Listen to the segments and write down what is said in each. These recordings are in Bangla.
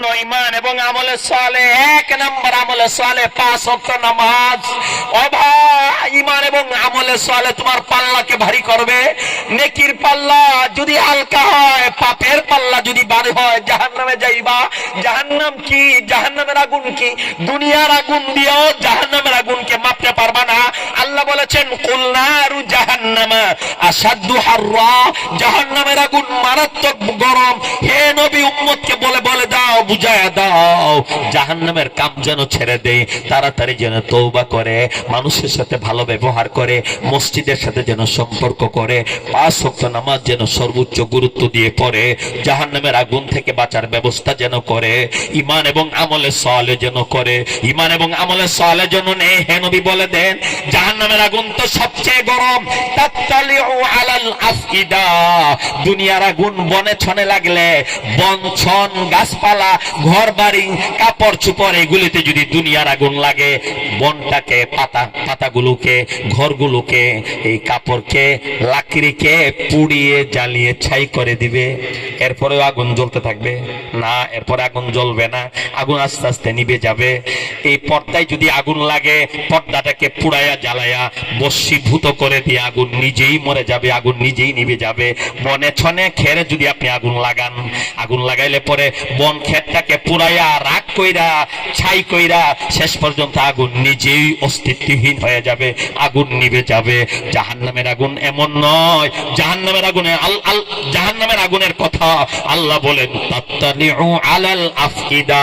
জন্য ইমান এবং আমলে সালে, এক নম্বর আমলে সালে পাঁচ অক্ট নামাজ। ইমান এবং আমলে সালে তোমার পাল্লাকে ভারী করবে। নেকির পাল্লা যদি হালকা হয়, পাপের পাল্লা যদি ভারী হয়, জাহান্নামে যাইবা। জাহান্নাম কি? জাহান্নামের আগুন কি? দুনিয়ার আগুন দিয়েও জাহান্নামের আগুনকে মাপতে পারবা না। আল্লাহ বলেছেন কুলনারু জাহান্নামা আসাদু হাররা। জাহান্নামের আগুন মারাত্মক গরম। হে নবী, উম্মতকে বলে বলে দাও বুঝায় দাও। জাহান্নামের কাম যেন ছেড়ে দেয়, তাড়াতাড়ি যেন তৌবা করে, মানুষের সাথে ভালো ব্যবহার করে, মসজিদের সাথে যেন সম্পর্ক করে, পাঁচ ওয়াক্ত নামাজ যেন সর্বোচ্চ গুরুত্ব দিয়ে পড়ে, জাহান্নামের আগুন থেকে বাঁচার ব্যবস্থা যেন করে ইমান এবং আমলে সালে যেন করে ইমান এবং আমলে সালে যেন নেই হে নবী বলে দেন, জাহান্নামের আগুন তো সবচেয়ে গরম। দুনিয়ার আগুন বনে ছনে লাগলে, বন, ছন, গাছপালা ঘর বাড়ি কাপড় চুপড়, এগুলিতে যদি দুনিয়ার আগুন লাগে, বনটাকে, পাতা, পাতাগুলোকে, ঘরগুলোকে, এই কাপড়কে, লাকড়িকে পুড়িয়ে, জ্বালিয়ে, ছাই করে দিবে। এরপরেও আগুন জ্বলতে থাকবে। না, এরপরে আগুন জ্বলবে না। আগুন আস্তে আস্তে নিভে যাবে। এই পর্দায় যদি আগুন লাগে, পর্দাটাকে পুড়াইয়া জ্বালায়া বস্মীভূত করে দিয়ে আগুন নিজেই মরে যাবে, আগুন নিজেই নিবে যাবে। বনে ছনে খেরে যদি আপনি আগুন লাগান, আগুন লাগাইলে পরে বন ক্ষেতটাকে পুড়াইয়া রাগ কইরা, ছাই কইরা শেষ পর্যন্ত আগুন নিজেই অস্তিত্বহীন হয়ে যাবে, আগুন নিভে যাবে। জাহান্নামের আগুন এমন নয়, জাহান্নামের আগুনে আল আল, জাহান্নামের আগুনের কথা আল্লাহ বলেন আফইদা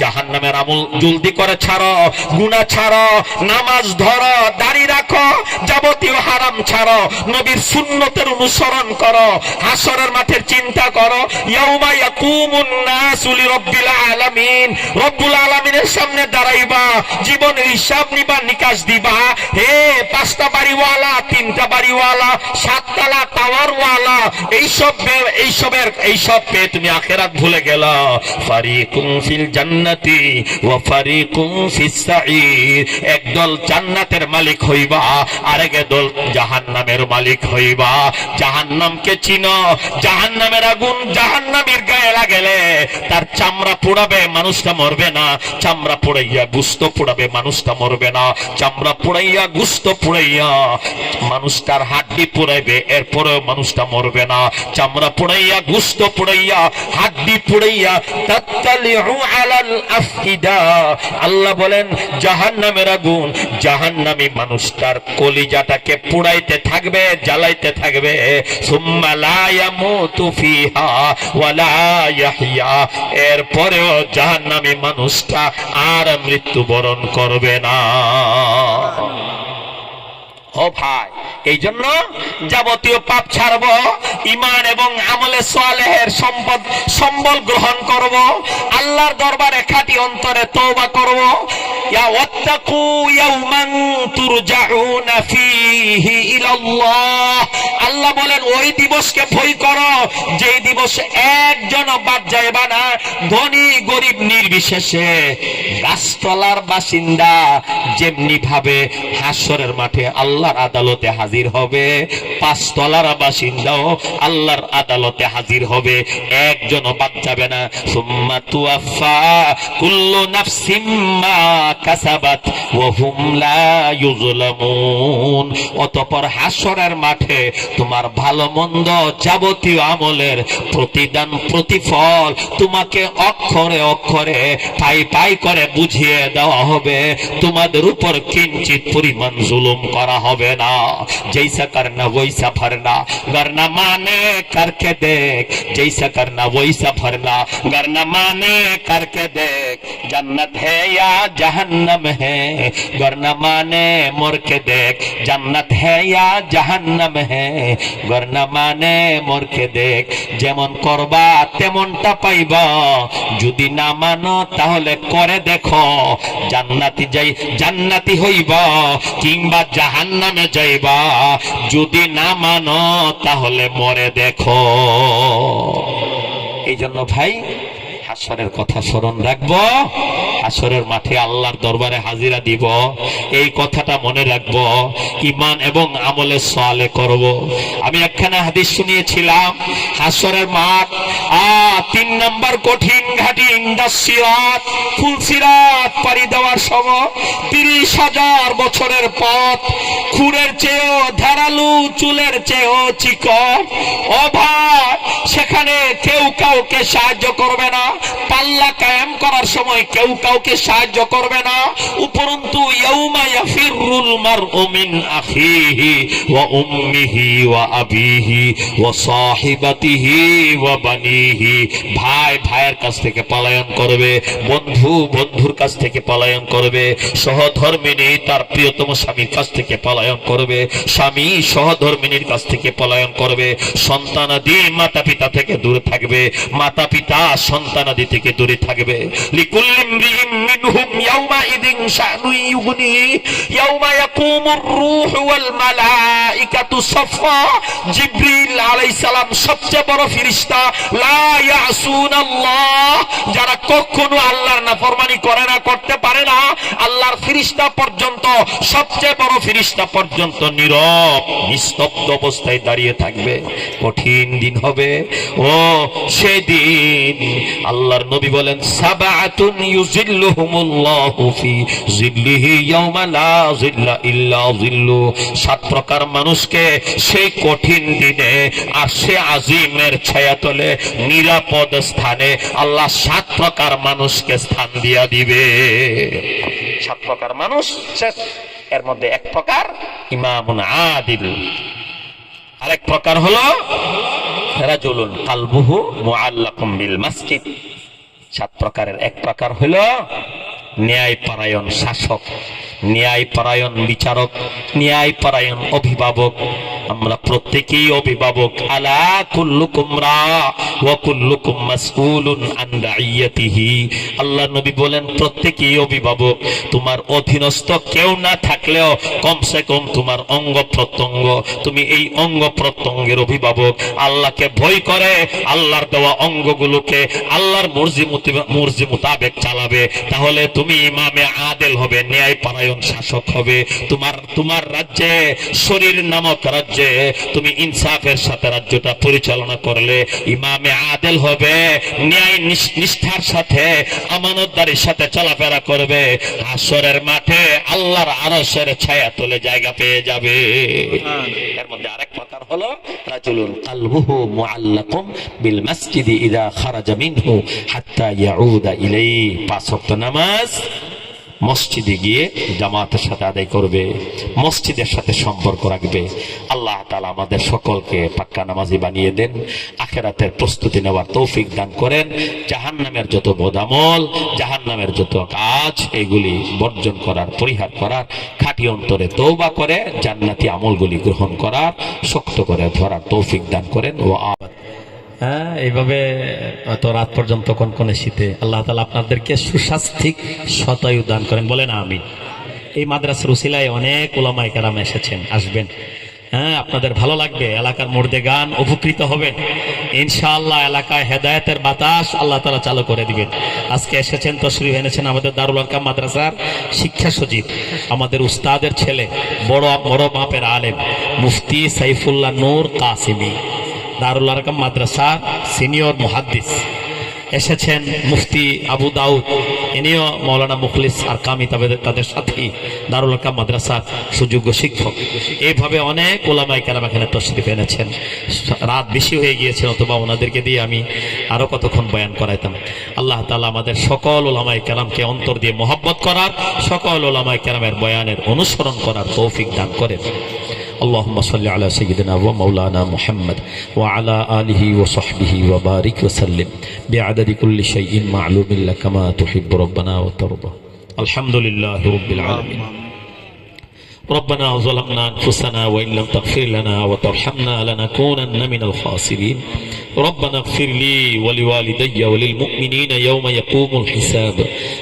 জাহান্নামের আমল জলদি করে ছাড়ো, গুনাহ ছাড়ো, নামাজ ধরো, দাড়ি রাখো, যাবতীয় হারাম ছাড়ো, নবীর সুন্নতের অনুসরণ করো, হাসরের মাঠের চিন্তা করো, ইয়াউমা ইয়াকুমুন আলামিন, রব্বুল আলামিনের সামনে দাঁড়াইবা হিসাব নিবা, নিকাশ দিবা, হে পাঁচটা বাড়িওয়ালা, তিনটা বাড়িওয়ালা সাততলা এইসবের, এইসব তুমি আখেরাত ভুলে গেলা। ফারিকুম ফিল জান্নাতি ওয়া ফারিকুম ফিস সাঈর, একদল জান্নাতের মালিক হইবা, আরেক দল জাহান্নামের মালিক হইবা। জাহান্নামকে চিনো, জাহান্নামের আগুন জাহান্নামের গায়ে লাগেলে তার চামড়া পোড়াবে, মানুষটা মরবে না। চামড়া পোড়াইয়া গুস্ত পোড়াবে, মানুষটা মরবে না। চামড়া পোড়াইয়া গুস্ত পোড়াইয়া মানুষটার হাড্ডি পোড়াইবে, এরপরেও মানুষটা মরবে না। চামড়া পোড়াইয়া, গুস্ত পোড়াইয়া, হাড্ডি পোড়াইয়া, তাত্তালিউ আলাল আফইদা। আল্লাহ বলেন, জাহান্নামের আগুন জাহান্নামী মানুষটার কলিজাটাকে পুড়াইতে থাকবে, জ্বালাইতে থাকবে। এরপরেও জাহান্নামী মানুষটা আর মৃত্যুবরণ করবে না। ও ভাই এই জন্য যাবতীয় পাপ ছাড়ব ইমান এবং আমলে সোয়ালেহের সম্পদ সম্বল গ্রহণ করব, আল্লাহর দরবারে খাঁটি অন্তরে তওবা করব। ইয়া ওয়াত্তাকু ইয়াউমান আল্লাহ বলেন, ওই দিবসকে ভয় করো যেই দিবসে একজন বাদ যাইবা না। ধনী, গরিব, নির্বিশেষে গাছতলার বাসিন্দা যেমনি ভাবে হাসরের মাঠে আল্লাহর আদালতে হাজির হবে, পাঁচতলার বাসিন্দাও আল্লাহর আদালতে হাজির হবে, একজনও বাদ যাবে না। সুম্মা তুয়াফা কুল্লু নাফসিম মা কাসাবাত, ওয়া হুম লা ইউজলামুন অতঃপর হাসরের মাঠে তোমার ভালো মন্দ যাবতীয় আমলের প্রতিদান প্রতিফল তোমাকে অক্ষরে অক্ষরে পাই পাই করে বুঝিয়ে দেওয়া হবে তোমাদের উপর কিঞ্চিত পরিমাণ জুলুম করা হবে না जैसा करना वैसा भरना करना माने करके देख जैसा करना वैसा भरना करना माने करके देख जन्नत है या जहन्नम है करना माने मोर के देख जन्नत है या जहन्नम है করনা মানে মোরকে দেখ যেমন করবা তেমনটা পাইবা যদি না মানো তাহলে করে দেখো জান্নাতি যাই জান্নাতি হইবা কিংবা জাহান্নামে যাইবা যদি না মানো তাহলে মরে দেখো এই জন্য ভাই হাসরের কথা স্মরণ রাখবো হাসরের মাঠে আল্লাহর দরবারে হাজিরা দিব। এই কথাটা মনে রাখব ইমান এবং আমলে সোয়ালে করব। আমি একখানা হাদিস শুনিয়েছিলাম, হাসরের মাঠ, আ, তিন নাম্বার কঠিন ঘাটি ইন্দাসিরাত ফুলসিরাত পাড়ি দেওয়ার তিরিশ হাজার বছরের পথ, খুরের চেয়েও ধারালু, চুলের চেয়েও চিকন অভাব সেখানে কেউ কাউকে সাহায্য করবে না, পাল্লা কায়েম করার সময় কেউ কাউকে সাহায্য করবে না। উপরন্তু, ইয়াউমা ইয়াফিরুল মারউ মিন আখিহি ওয়া উম্মিহি ওয়া আবিহি ওয়া সাহিবাতিহি ওয়া বানিহি। ভাই ভাইয়ের কাছ থেকে পলায়ন করবে, বন্ধু বন্ধুর কাছ থেকে পলায়ন করবে, সহধর্মিনী তার প্রিয়তম স্বামীর কাছ থেকে পলায়ন করবে, স্বামী সহধর্মিনীর কাছ থেকে পলায়ন করবে, সন্তানাদি মাতা পিতা থেকে দূরে থাকবে মাতা পিতা সন্তানাদি থেকে দূরে থাকবে। লিকুল্লি ইয়াকুমুর রূহু ওয়াল মালাইকাতু সাফা জিবরিল আলাইহিস সালাম সবচেয়ে বড় ফেরেশতা আল্লাহর নাফরমানি করে না, করতে পারে না, আল্লাহর ফেরেশতা পর্যন্ত, সবচেয়ে বড় ফেরেশতা পর্যন্ত নীরব, নিস্তব্ধ অবস্থায় দাঁড়িয়ে থাকবে। কঠিন দিন হবে। ও, সেদিন আল্লাহর নবী বলেন সাবাতুন ইউজিল্লুহুমুল্লাহু সাত প্রকার মানুষকে সেই কঠিন দিনে আর সে আজিমের নিরাপদ স্থানে আল্লাহ সাত প্রকার মানুষকে স্থান দিয়া দিবে। সাত প্রকার মানুষ। এর মধ্যে এক প্রকার ইমামুন আদিল। আরেক প্রকার হলো রাজুলুন কালবুহু মুআল্লাকুম বিল মাসজিদ। সাত প্রকারের এক প্রকার হইল ন্যায় পরায়ণ শাসক ন্যায় পরায়ণ বিচারক ন্যায় পারায়ণ অভিভাবক আমরা প্রত্যেকেই অভিভাবক। আলা কুল্লুকুম রা ওয়া কুল্লুকুম মাসউলুন আন রাইয়াতিহি। আল্লাহ নবী বলেন, প্রত্যেকেই অভিভাবক, তোমার অধীনস্থ কেউ না থাকলেও কমসে কম তোমার অঙ্গ প্রত্যঙ্গ। তুমি এই অঙ্গ প্রত্যঙ্গের অভিভাবক। আল্লাহকে ভয় করে, আল্লাহর দেওয়া অঙ্গগুলোকে আল্লাহর মর্জি মর্জি মোতাবেক চালাবে। তাহলে তুমি ইমামে আদেল হবে ন্যায় পারায়ণ শাসক হবে। তোমার তোমার রাজ্যে শরীর নামক রাজ্যে তুমি ইনসাফের সাথে রাজ্যটা পরিচালনা করলে ইমামে আদেল হবে ন্যায় নিষ্ঠার সাথে আমানতদারির সাথে চলাফেরা করবে আসরের মাঠে আল্লাহর আরশের ছায়া তোলে জায়গা পেয়ে যাবে। এর মধ্যে আরেক প্রকার হলো রাজুলুন কালবুহু মুআল্লাকুম বিল মাসজিদি ইদা খারাজা মিনহু হাত্তা ইয়াউদা ইলাইহি। পাঁচ ওয়াক্ত নামাজ মসজিদে গিয়ে জামাতের সাথে আদায় করবে, মসজিদের সাথে সম্পর্ক রাখবে। আল্লাহ তালা আমাদের সকলকে পাক্কা নামাজি বানিয়ে দেন, আখেরাতের প্রস্তুতি নেওয়ার তৌফিক দান করেন। জাহান্নামের যত বোধামল জাহান্নামের যত কাজ, এগুলি বর্জন করার, পরিহার করার, খাঁটি অন্তরে তৌবা করে, জান্নাতি আমলগুলি গ্রহণ করার, শক্ত করে ধরার তৌফিক দান করেন। ও আবাদ হ্যাঁ এইভাবে হয়তো রাত পর্যন্ত কনকনে শীতে আল্লাহ তালা আপনাদেরকে সুস্বাস্থিক শতায়ু দান করেন। বলে না আমি এই মাদ্রাসার রুসিলায় অনেক ওলামাই কারাম এসেছেন, আসবেন। হ্যাঁ আপনাদের ভালো লাগবে, এলাকার মর্দে গান উপকৃত হবেন। ইনশাআল্লাহ এলাকায় হেদায়তের বাতাস আল্লাহ তালা চালু করে দিবেন। আজকে এসেছেন, তশরিফ এনেছেন আমাদের দারুল আরকাম মাদ্রাসার শিক্ষা সচিব, আমাদের উস্তাদের ছেলে, বড় বড় মাপের আলেম, মুফতি সাইফুল্লাহ নূর কাসিমি। দারুল আরকাম মাদ্রাসার সিনিয়র মুহাদ্দিস। এসেছেন মুফতি আবু দাউদ। ইনিও মৌলানা মুখলিস আর কামি তাদের তাদের সাথেই দারুল আরকাম মাদ্রাসার সুযোগ্য শিক্ষক। এইভাবে অনেক ওলামাই কেরাম এখানে তশরিফ এনেছেন। রাত বেশি হয়ে গিয়েছে অথবা ওনাদেরকে দিয়ে আমি আরও কতক্ষণ বয়ান করাইতাম। আল্লাহ তালা আমাদের সকল ওলামাই কেরামকে অন্তর দিয়ে মোহাব্বত করার, সকল ওলামাই কেরামের বয়ানের অনুসরণ করার তৌফিক দান করেন। اللهم صل على سيدنا ومولانا محمد وعلى آله وصحبه وبارك وسلم. بعدد كل شيء معلوم لك ما تحب ربنا وترضى. الحمد لله رب العالمين. ربنا ظلمنا أنفسنا وإن لم تغفر لنا وترحمنا لنكونن من الخاسرين. ربنا اغفر لي ولوالدي وللمؤمنين يوم يقوم الحساب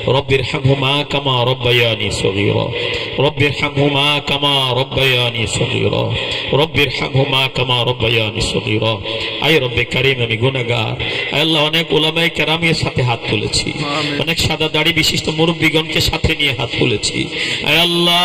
رب ارحمهما كما ربياني صغيرا رب ارحمهما كما ربياني صغيرا رب ارحمهما كما ربياني صغيرا আই রব্বে কারিম আমি গুনাহগার আয় আল্লাহ অনেক ওলামায়ে কেরামের সাথে হাত তুলেছি অনেক সাদা দাড়ি বিশিষ্ট মুরব্বীগণকে সাথে নিয়ে হাত তুলেছি আয় আল্লাহ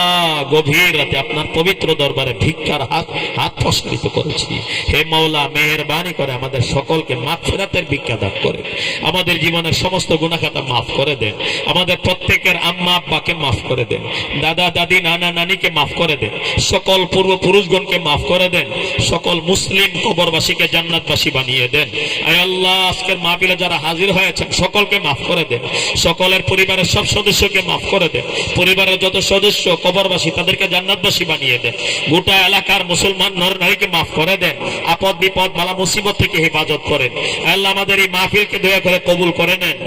গভীর রাতে আপনার পবিত্র দরবারে ভিক্ষার হাত হাত প্রসারিত করেছি হে মাওলা মেহেরবানি করে আমাদের সকলকে মাগফিরাতের ভিক্ষা দান করে। আমাদের জীবনের সমস্ত গুনাহখাতা মাফ করে দেন। আমাদের প্রত্যেকের আম্মা আব্বাকে মাফ করে দেন। দাদা, দাদি, নানা, নানিকে মাফ করে দেন। সকল পূর্বপুরুষগণকে মাফ করে দেন। সকল মুসলিম কবরবাসীকে জান্নাতবাসী বানিয়ে দেন। আয় আল্লাহ, আজকের মাহফিলে যারা হাজির হয়েছেন, সকলকে মাফ করে দেন। সকলের পরিবারের সব সদস্যকে মাফ করে দেন। পরিবারের যত সদস্য, কবরবাসী, তাদেরকে জান্নাতবাসী বানিয়ে দেন। গোটা এলাকার মুসলমান নর নারীকে মাফ করে দেন। আপদ বিপদ বালা মুসিবত থেকে হেফাজত করেন। আয় আল্লাহ আমাদের এই মাহফিলকে দয়া করে কবুল করে নেন।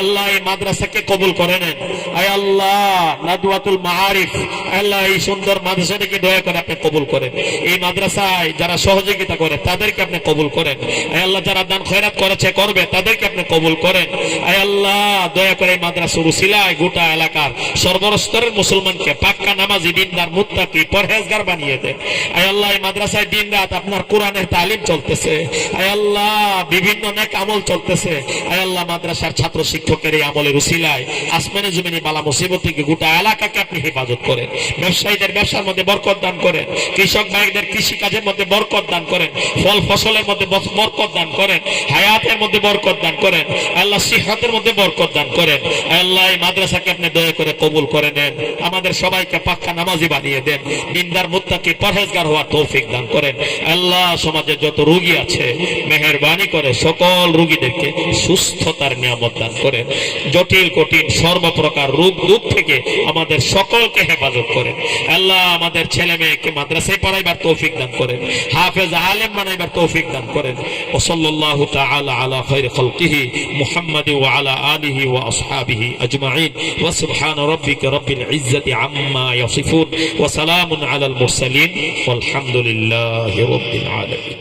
আল্লাহ এই মাদ্রাসাকে কবুল করে নেন। আয় আল্লাহ নাদুয়াতুল মাআরিফ, আল্লাহ এই সুন্দর মাদ্রাসাটাকে দয়া করে আপনি কবুল করেন। এই মাদ্রাসায় যারা সহযোগিতা করে, তাদেরকে আপনি কবুল করেন। আয় আল্লাহ, যারা দান খয়রাত করেছে, করবে, তাদেরকে আপনি কবুল করেন। আয় আল্লাহ, দয়া করে এই মাদ্রাসার উসিলায় গোটা এলাকার সর্বস্তরের মুসলমানকে পাক্কা নামাজি, দিনদার, মুত্তাকি, পরহেজগার বানিয়ে দেন। আয় আল্লাহ, এই মাদ্রাসায় দিন রাত আপনার কোরআনের তালিম চলতেছে। আয় আল্লাহ বিভিন্ন নেক আমল চলতেছে। আয় আল্লাহ, মাদ্রাসার ছাত্র শিক্ষকের এই আমলের উসিলায় আসমানে জমিনে বালা মুসিবত থেকে গোটা এলাকাকে আপনি হেফাজত করেন। ব্যবসায়ীদের ব্যবসার মধ্যে বরকত দান করেন। কৃষক ভাইদের কৃষি কাজের মধ্যে বরকত দান করেন। ফল ফসলের মধ্যে বরকত দান করেন। হায়াতের মধ্যে বরকত দান করেন। আল্লাহ, সিহাতের মধ্যে বরকত দান করেন। আল্লাহ, এই মাদ্রাসাকে আপনি দয়া করে কবুল করে নেন। আমাদের সবাইকে পাক্কা নামাজি বানিয়ে দেন। দিনদার মুত্তাকি পরহেজগার হওয়ার তৌফিক দান করেন। আল্লাহ সমাজে যত রোগী আছে মেহেরবানি করে সকল রোগীদেরকে সুস্থতার নিয়ামত দান করেন। জটিল, কঠিন, সর্বপ্রকার রোগ দুঃখ থেকে আমাদের সকলকে হেফাজত করেন। আল্লাহ আমাদের ছেলে মেয়েকে মাদ্রাসায় পড়াইবার তৌফিক দান করেন। হাফেজ আলেম বানাইবার তৌফিক দান করেন। ও সাল্লাল্লাহু তাআলা আলা খাইর খালকিহি মুহাম্মাদ ওয়া আলা আলিহি ওয়া আসহাবিহি আজমাইন। ওয়া সুবহান রাব্বিকা রাব্বিল ইজ্জাতি আম্মা ইয়াসিফুন। ওয়া সালামুন আলাল মুরসালিন। ওয়ালহামদুলিল্লাহি রাব্বিল আলামিন।